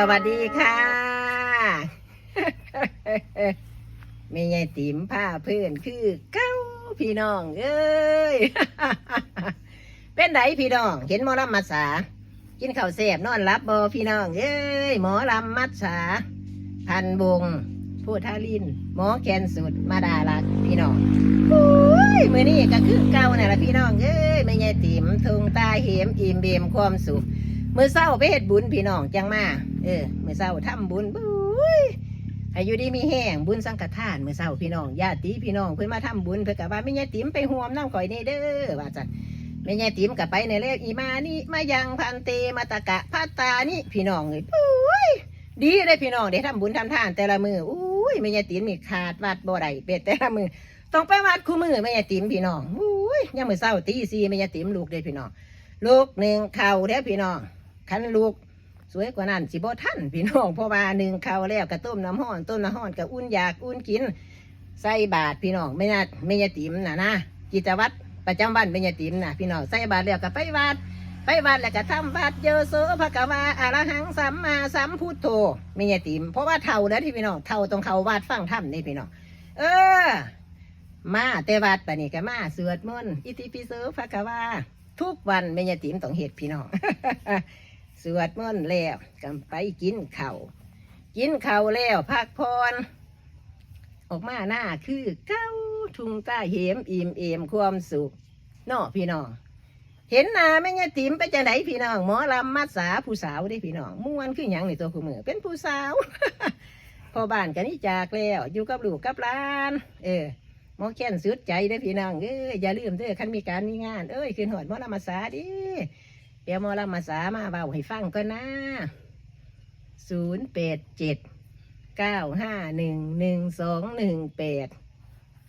สวัสดีค่ะมีไงติ๋มผ้าเพื่อนคือเก้าพี่น้องเอ้ย เป็นไดพี่น้อง เห็นหมอลำมัดสา กินข้าวเสบนอนรับบอพี่น้องเอ้ย หมอลำมัดสา พันวงพูดทาลิน หมอแคนสุดมาดาลักพี่น้องโอ้ยมือนี้ก็คือเก่าน่ะละพี่น้องเอ้ยไม่ไงติ๋มทุงตาเหมอิ่มเบมความสุขมือเศร้าไปเฮ็ดบุญพี่น้องจังมา เออมื่อเศร้าทำบุญบุ้ยอายุดีมีแห้งบุญสังฆทานมื่อเศร้าพี่น้องญาติพี่น้องเพิ่นมาทำบุญเพิ่นกะว่าไม่ยายติ๋มไปห่วมน้ำข่อยนี่เด้อว่าจันไม่ยายติ๋มกะไปในเลขอีมานี่มายังพันเตมาตะกะพัตตานี่พี่น้องเอ้ยปุ้ยดีเลยพี่น้องได้ทำบุญทำทานแต่ละมืออุ้ยไม่ยายติ๋มนี่ขาดวัดบ่ได้เป็ดแต่ละมือต้องไปวัดคู่มือไม่ยายติ๋มพี่น้องอุ้ยยามมือเศร้าตีสี่ไม่ยายติ๋มลูกเด้พี่น้องลูกหนึ่งเข่าเด้อพี่น้องคันลูก สวยกว่านั้นสิบ่ท่านพี่น้องเพราะว่าหนึ่งเขาแล้วกระต้มน้ำห้อนต้มน้ำห้อนกับอุ่นอยากอุ่นกิน ใส่บาทพี่น้องไม่น่าไม่ยาติ๋มนะนะกิจวัตรประจำวันไม่ยาติ๋มนะพี่น้องใส่บาทแล้วก็ไปวัดไปวัดแล้วก็ทำวัดโยโสภะกวาอะรหังสัมมาสัมพุทโธไม่ยาติ๋มเพราะว่าเท่าแล้วที่พี่น้องเท่าตรงเขาวัดฟังธรรมนี่พี่น้องเออ มาแต่วัดปะนี่ก็มาสวดมนต์อิติปิโสภะกวาทุกวันไม่ยาติ๋มต้องเฮ็ดพี่น้อง สวดมนต์แล้วก็ไปกินเข้ากินเข้าแล้วพักผ่ออกมาหน้าคือเก้าทุงตาเหมอิ่มเอมความสุขนาะพี่น้อง เห็นหน้าแม่ยายติ๋มไปจังไดพี่น้องหมอลำมัดสาผู้สาวได้พี่น้องม่วนคือหยังในตัวผู้มือเป็นผู้สาวพอบ้านกันนี่จากแล้วอยู่กับลูกกับหลาน เออหมอแค้นสุดใจได้พี่น้องเอ้ยอย่าลืมเด้อคันมีการมีงาน เอ้ยคืนหอดหมอลำมัดสาดิ ดี๋ยวมอลำมาสามาเบาให้ฟังก็นะศูนย์แปดเจ็ดเก้าห้าหนึ่งหนึ่งสองหนึ่งแปด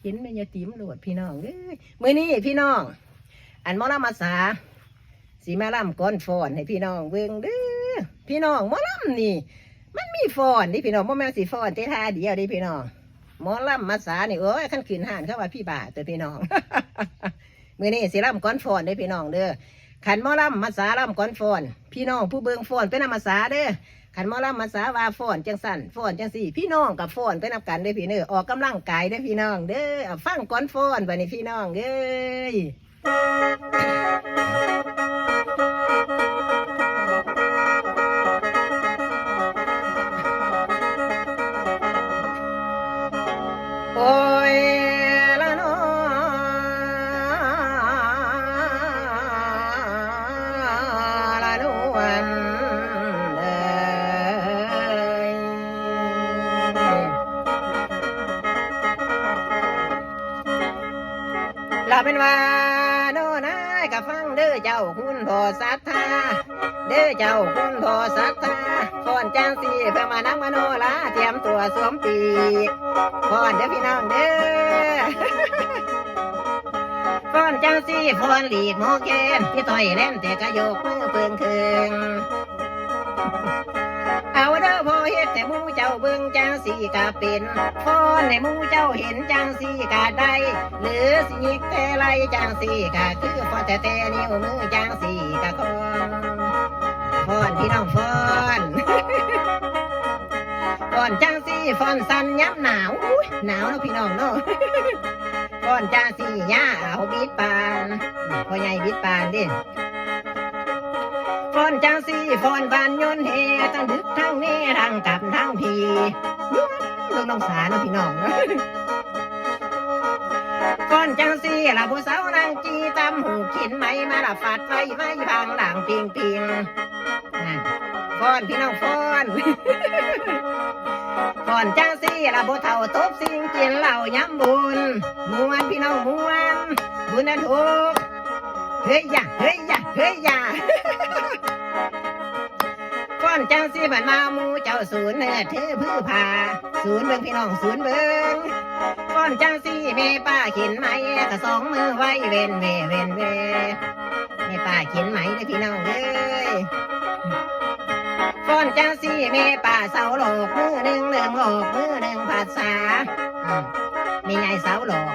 เห็นแม่ยาติ๋มโหลดพี่น้องเอ้ยมือนี้พี่น้อง อันมอลำมาสาสีมาลำก้อนฟอนให้พี่น้องเบิ่งเด้อพี่น้องมอลำนี่ มันมีฟอนนี่พี่น้องบ่แม่สีฟอนเตท่าเดียวดิพี่น้องหมอลำมาสานี่โอ้ยขั้นขืนห่านเข้าว่าพี่บาตัวพี่น้องมือนี้สิลำก้อนฟอนได้พี่น้องเด้อ ขันหมอลำมาสาลำก่อนฟอน พี่น้องผู้เบิงฟอนเป็นนำมาสาเด้อขันหมอลำมาสาวาฟอนจังสันฟอนจังสี่ พี่น้องกับฟอนเป็นนำกันเด้อพี่เน้อออกกำลังกายเด้อพี่น้องเด้อเอาฟังก่อนฟอนวันนี้พี่น้องเอ้ย ยเราเป็นว่าโนนายกับฟังเด้อเจ้าคุณพอศรัทธาเด้อเจ้าคุณพอศรัทธาฟอนจังสีเพื่อมานักมโนลาเตรียมตัวสวมปีกฟอนเด้อพี่น้องเด้อฟอนจังสีฟอนหลีกโมเกนที่ต่อยเล่นแต่กระโยกมือเปิงเคือง เด้อพอเฮ็ดแต่หมูเจ้าเบิ่งจังสีกะเป็นฟอนให้มูเจ้าเห็นจังสีกะได้ หรือสิยิกแต่ไรจังสีกะคือฟอนแต่แต่นิ้วมือจังสีกะคอนฟอนพี่น้องฟอนฟอนจังสีฟอนสันย้ำหนาวหนาวเนาะพี่น้องเนาะฟอนจังสีย่าเอาบิดปานพ่อใหญ่บิดปานดิ อนจังสีฟอนบานยนเฮทั้งดึกทั้งเน่ทั้งกับทั้งพียุ่งลูกน้องสาเนาะพี่น้องก่อนจังสีละผู้สาวนางจีตำหูขินไหมมาละฟาดไฟไว้บางหลังปิงปิงนั่นฟ้อนพี่น้องฟ้อนก่อนจังสีละผู้เฒ่าตบสิงกินเหล้าย้ำบุญมวนพี่น้องมวนบุญนั้นทุก เฮ้ยยะเฮ้ยยะเฮ้ยยะก่อนเจังสีบันมาหมูเจ้าศูนย์เนื้อถือพื้อผาศูนย์เบิ่งพี่น้องศูนย์เบิ่งก้อนเจังสีแม่ป้าข็นไหมก็สองมือไว้เวนเวเวนเวแม่ป้าข็นไหมเด้อพี่น้องเอ้ยก้อนเจังสีแม่ป้าเสาหลอกมือหนึ่งเรื่องหลอกมือหนึ่งภาษาอืมมีไงเสาหลอก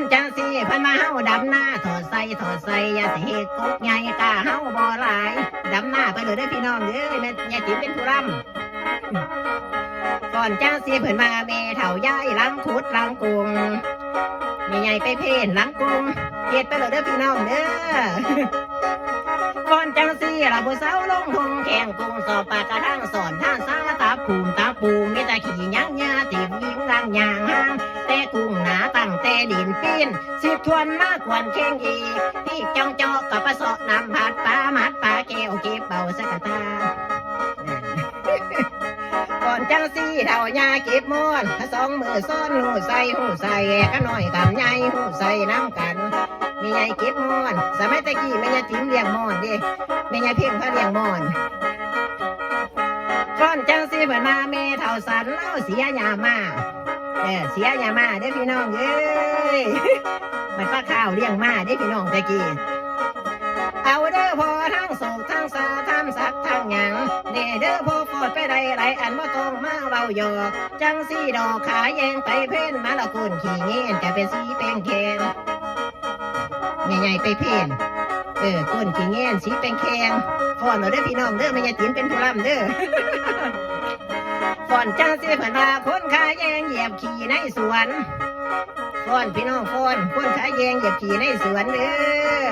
นจังสีพันมาเฮาดำหน้าถอดใส่ถอดใส่อยาสิเฮ็ดกกใหญ่กาเฮาบ่หลายดำหน้าไปเลยเด้อพี่น้องเด้อแม่ยายติ๋มเป็นผู้ร่ำก่อนจ้าเสียเพิ่นมาแม่เฒ่าย้ายหลังขุดหลังกุงม่ใหญ่ไปเพนหลังกุงเฮ็ดไปเลยเด้อพี่น้องเด้อก่อนจังสีเราผู้สาวลงหงแข่งกุงสอบปากกระทั่งสอนท่านสาตาภูมตาปูมีแต่ขี่ยังยาติบยิงดังยางห้างแต่กุ้งหนาง ดินปีนสิบทวนมากกวนเข่งอีที่จ้องจอกกับประสอบนำผัดปลามัดปลาแก้วเก็บเบาสกตาก่อนจังสีเท่ายาเก็บมอนสองมือซ้อนหูใส่หูใส่ก็น้อยกับใหญ่หูใส่น้ำกันมีไงเก็บมอน สมัยตะกี้แม่ยายติ๋มเลี้ยงมอนเดิแม่ยายเพ่งเขาเลี้ยงมอนก่อนจังสีเพิ่นมาแม่เท่าสันเล่าเสียยามา เออเสียยามาเด้พี่น้องเอ้ยมันป้าข้าวเลี้ยงมาเด้พี่น้องตะกี้เอาเด้อพอทั้งโศกทั้งสาทำสักทั้งหยังเน่เด้อพอฟอดไปได้ไรอันว่าต้องมาเบาหยอกจังสีดอกขาแยงไปเพ่นมาละกุนขี่เงี้ยนจะเป็นสีแป้งแคนใหญ่ๆไปเพ่นเออก้นขี่เงี้ยนสีแป้งแคนฟอนเราเด้อพี่น้องเด้อไม่ยายติ๋มเป็นผู้ร่ำเด้อ ฟอนจังสีผ่านมาคนขาแยงเหยียบขี่ในสวนฟอนพี่น้องฟอนคนขาแยงเหยียบขี่ในสวนเด้อ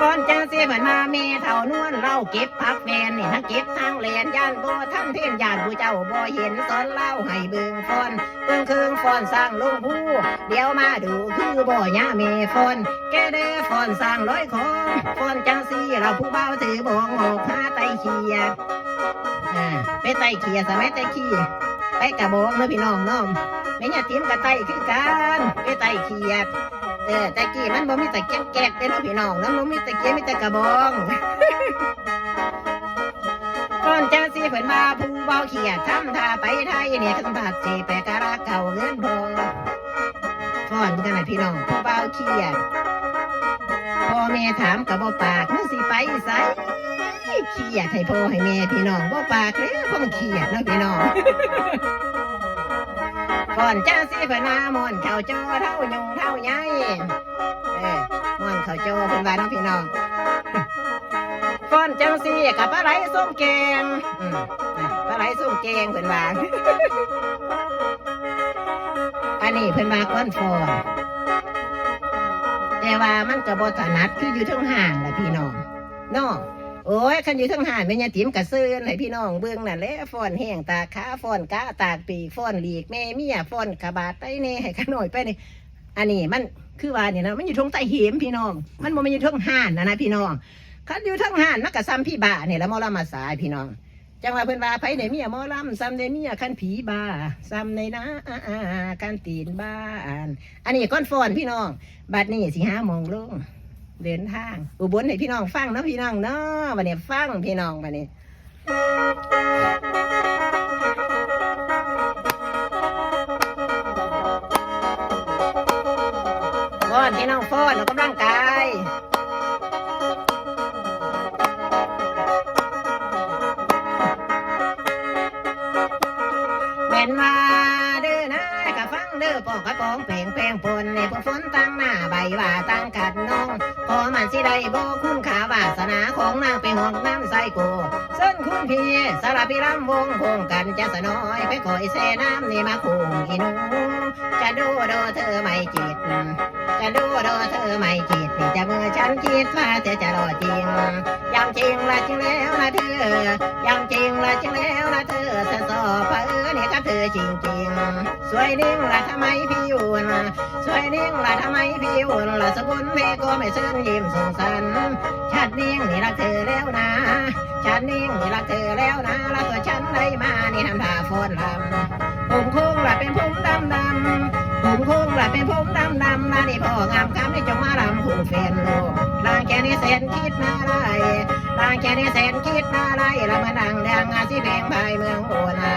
ก่อนจังเสียผ่านมาเมเท่านวลเราเก็บพักแฟนนี่ทั้งเก็บทั้งแลนย่านบ่ท่านเพ่นย่านผู้เจ้าบ่เห็นสอนเล่าให้เบิ่งฟอนเบิ่งเครื่องฟอนสร้างลงผู้เดี๋ยวมาดูคือบ่ยาเมฟอนแกเด้อฟอนสร้างร้อยของฟอนจังสีเราผู้เบาถือบองออกหาไตเขีย อ่าไปไตเขียสมัยไตเขียไปกระบอกเนาะพี่น้องน้องไม่ยาติมกับไตคือกันไปไตเขียเออต่กี้มันบ่มีแต่แก๊กแก๊กเด้อเนาะพี่น้องแล้วมันมีแต่เกี้ยมีแต่กระบองก่อนจังสิเพิ่นมาผู้เบาเขียดทำท่าไปไทยเนี่ยคำบาดเจแปกะระเก่าเงินพอก่อนกันนะพี่น้องผู้เบาเขียดพ่อแม่ถามกับบ่ปากมึงสิไปไส เขียดให้พ่อให้แม่พี่น้องบ่ปากเลยเพราะมันเขียดเนาะพี่น้องก่อนจ้าสิเพิ่นมามอนเข้าจอเท่ายุงเท่าใหญ่เออมอนเข้าจอเพิ่นว่าเน้องพี่น้องก่อนจังสิกับปลาไหลส้มแกงปลาไหลส้มแกงเพิ่นว่าอันนี้เพิ่นว่าก้อนฟอนแต่ว่ามันก็บ่ถนัดคืออยู่ทั้งห่างแหละพี่น้องน้อง โอ้ยคันอยู่ทั้งห่างแม่ยาติ๋มกระซื้อให้พี่น้องเบิ่งนั่นแหละฟ้อนแห้งตาขาฟ้อนกะตากปีกฟ้อนหลีกแม่เมียฟ้อนกระบาดไปเน่ให้ขน่อยไปนี่อันนี้มันคือว่าเนี่ยนะมันอยู่ทงใต้หิมพี่น้อง มันบ่แม่นอยู่เทงห่านนะนะพี่น้องคันอยู่เทงห่านมันก็ซ้ำพี่บ้านี่ยและหมอลำมาสายพี่น้อง จังว่าเพิ่นว่าไผในเมียมอลำซ้ำในเมียคันผีบ้าซ้ำในนะคันตีนบ้าน อันนี้ก้อนฟอนพี่น้องบัดนี้สิหามองลง เดินทาง อุบลให้พี่น้องฟังเนาะพี่น้องเนาะบัดนี้ฟังพี่น้องบัดนี้ฟ้อนพี่น้องฟ้อนออกกำลังกายแม่นว่าเด้อนะกะฟังเด้อปอกกระปองแปลงแปลงปนในพวกฝนตั้งหน้าใบว่าตั้งกัดน้อง พอมันสิได้บ่คุณขาวาสนาของนางไปห้องน้ำใส่โกเส้นคุณพี่สารพิรำวงคงกันจะสน้อยไปคอยแซ่น้ำนี่มาคุงอีนูจะดูดูเธอไม่จิต จะดูดูเธอไม่คิดที่จะเมื่อฉันคิดว่าเธอจะรอจริงยังจริงละจริงแล้วนะเธอยังจริงละจริงแล้วนะเธอจะสอบเผอเนี่ยกับเธอจริงจริงๆ สวยนิ่งละทำไมพี่อุ่นสวยนิ่งละทำไมพี่อุ่นละสกุลเพก็ไม่ซื่นยิ้มสงสารชัดนิ่งนี่รักเธอแล้วนะชัดนิ่งนี่รักเธอแล้วนะแล้วตัวฉันได้มานี่ทำท่าฟ้อนลำผมคงละเป็นผมดำดำผมคงละเป็นผมดำดำนะนี่พ่องามคำนี่จงมาลำผูกแฟนโลกลางแค่นี้แสนคิดนาไรลางแค่นี้แสนคิดนาไรแล้วมานั่งเรื่องอาชีพแพงภายเมืองโอนา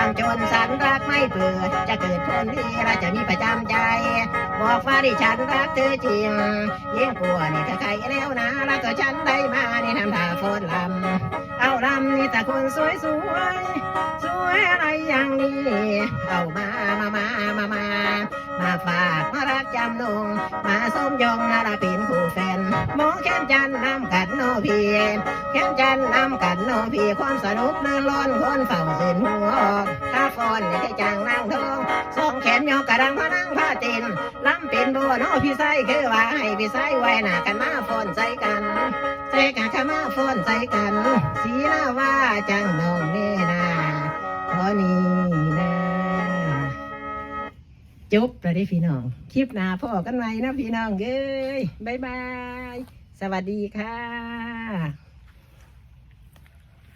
ยังจนสันรักไม่เปื่อจะเกิดคนดีเราจะมีประจำใจ บอกว่าดิฉันรักเธอจริงยิ่งกลัวนี่ถ้าใครแล้วนะแล้วก็ฉันได้มานี่ทำท่าโฟนลำเอาลำนี่แต่คนสวยสวยสวยอะไรอย่างนี้เอามามามามามามาฝากมาำนงมาส้มยองนาราเป็นคู่แฟนหมอแค้นจันนำกัดโนพีแค้นจันนำกัดโนพีความสนุกเนินร้อนคนเฝ้าสื่นหัวออกถ้าฟอนในจางนางทองสองแขนยอกกระดังพนังผ้าตินลำเป็นโบโนพี่ไส้คือว่าให้พี่ไส้ไว้หน้ากันมาฟอนใจกันใจกันขามาฟอนใจกัน สีหน้าว่าจังนองเน่นาพอนี้นะ จบแล้วได้พี่น้อง คลิปหน้าพ่อกันไว้นะพี่น้องเอ้ยบายบาย สวัสดีค่ะ